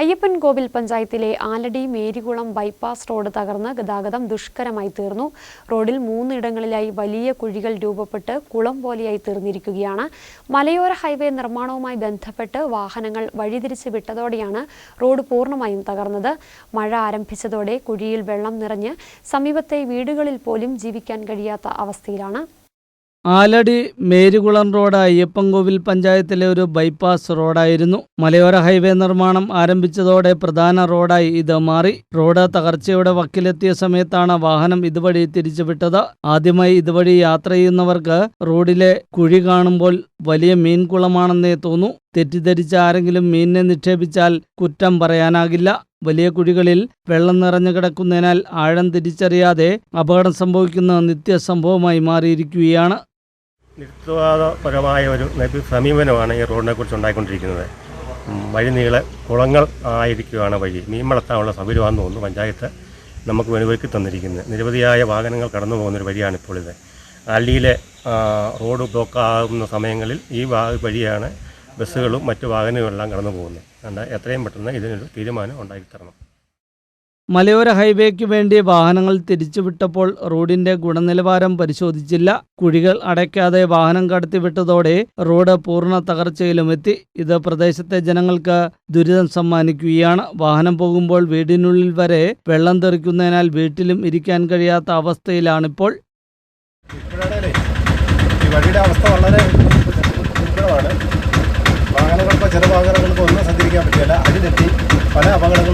അയ്യപ്പൻ കോവിൽ പഞ്ചായത്തിലെ Aladi Marykulam bypass road തകർന്ന് ഗതാഗതം ദുഷ്കരമായി തീർന്നു. റോഡിൽ മൂന്നിടങ്ങളിലായി വലിയ കുഴികൾ രൂപപ്പെട്ട് കുളം പോലെയായി തീർന്നിരിക്കുകയാണ്. മലയോര ഹൈവേ നിർമ്മാണവുമായി ബന്ധപ്പെട്ട് വാഹനങ്ങൾ വഴിതിരിച്ച് വിട്ടതോടെയാണ് റോഡ് പൂർണമായും തകർന്നത്. മഴ ആരംഭിച്ചതോടെ കുഴിയിൽ വെള്ളം നിറഞ്ഞ് സമീപത്തെ വീടുകളിൽ പോലും ജീവിക്കാൻ കഴിയാത്ത അവസ്ഥയിലാണ് ആലടി മേരികുളം റോഡ് അയ്യപ്പൻകോവിൽ പഞ്ചായത്തിലെ ഒരു ബൈപ്പാസ് റോഡായിരുന്നു. മലയോര ഹൈവേ നിർമ്മാണം ആരംഭിച്ചതോടെ പ്രധാന റോഡായി ഇത് മാറി. റോഡ് തകർച്ചയുടെ വക്കിലെത്തിയ സമയത്താണ് വാഹനം ഇതുവഴി തിരിച്ചുവിട്ടത്. ആദ്യമായി ഇതുവഴി യാത്ര ചെയ്യുന്നവർക്ക് റോഡിലെ കുഴി കാണുമ്പോൾ വലിയ മീൻകുളമാണെന്നേ തോന്നു. തെറ്റിദ്ധരിച്ച ആരെങ്കിലും മീനിനെ നിക്ഷേപിച്ചാൽ കുറ്റം പറയാനാകില്ല. വലിയ കുഴികളിൽ വെള്ളം നിറഞ്ഞു കിടക്കുന്നതിനാൽ ആഴം തിരിച്ചറിയാതെ അപകടം സംഭവിക്കുന്ന നിത്യസംഭവമായി മാറിയിരിക്കുകയാണ്. നിരുത്തവാദപരമായ ഒരു സമീപനമാണ് ഈ റോഡിനെ കുറിച്ച് ഉണ്ടായിക്കൊണ്ടിരിക്കുന്നത്. വഴി നീളെ കുളങ്ങൾ ആയിരിക്കുകയാണ് വഴി. മീൻ വളർത്താനുള്ള സൗകര്യമാണെന്ന് തോന്നുന്നു പഞ്ചായത്ത് നമുക്ക് വേണ്ടി ഒരുക്കി തന്നിരിക്കുന്നത്. നിരവധിയായ വാഹനങ്ങൾ കടന്നു പോകുന്നൊരു വഴിയാണ് ഇത് അള്ളിയിലെ റോഡ് ബ്ലോക്ക് ആകുന്ന സമയങ്ങളിൽ ഈ വഴിയാണ് ബസ്സുകളും മറ്റു വാഹനങ്ങളെല്ലാം കടന്നു പോകുന്നത്. അതുകൊണ്ട് എത്രയും പെട്ടെന്ന് ഇതിനൊരു തീരുമാനം ഉണ്ടാക്കി തരണം. മലയോര ഹൈവേക്ക് വേണ്ടി വാഹനങ്ങൾ തിരിച്ചുവിട്ടപ്പോൾ റോഡിന്റെ ഗുണനിലവാരം പരിശോധിച്ചില്ല. കുഴികൾ അടയ്ക്കാതെ വാഹനം കടത്തിവിട്ടതോടെ റോഡ് പൂർണ തകർച്ചയിലുമെത്തി ഇത് പ്രദേശത്തെ ജനങ്ങൾക്ക് ദുരിതം സമ്മാനിക്കുകയാണ്. വാഹനം പോകുമ്പോൾ വീടിനുള്ളിൽ വരെ വെള്ളം തെറിക്കുന്നതിനാൽ വീട്ടിലും ഇരിക്കാൻ കഴിയാത്ത അവസ്ഥയിലാണിപ്പോൾ. വഴിയുടെ അവസ്ഥ വളരെ വാഹനങ്ങൾക്ക് ചില വാഹനങ്ങൾക്ക് ഒന്നും സഞ്ചരിക്കാൻ പറ്റില്ല. അതിലെത്തി പല അപകടങ്ങളും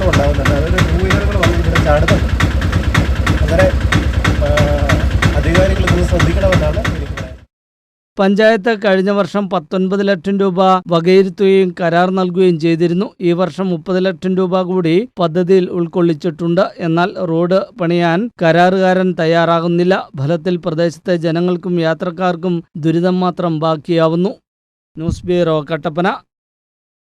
പഞ്ചായത്ത് കഴിഞ്ഞ വർഷം പത്തൊൻപത് ലക്ഷം രൂപ വകയിരുത്തുകയും കരാർ നൽകുകയും ചെയ്തിരുന്നു. ഈ വർഷം മുപ്പത് ലക്ഷം രൂപ കൂടി പദ്ധതിയിൽ ഉൾക്കൊള്ളിച്ചിട്ടുണ്ട്. എന്നാൽ റോഡ് പണിയാൻ കരാറുകാരൻ തയ്യാറാകുന്നില്ല. ഫലത്തിൽ പ്രദേശത്തെ ജനങ്ങൾക്കും യാത്രക്കാർക്കും ദുരിതം മാത്രം ബാക്കിയാവുന്നു. News bureau Kattappana.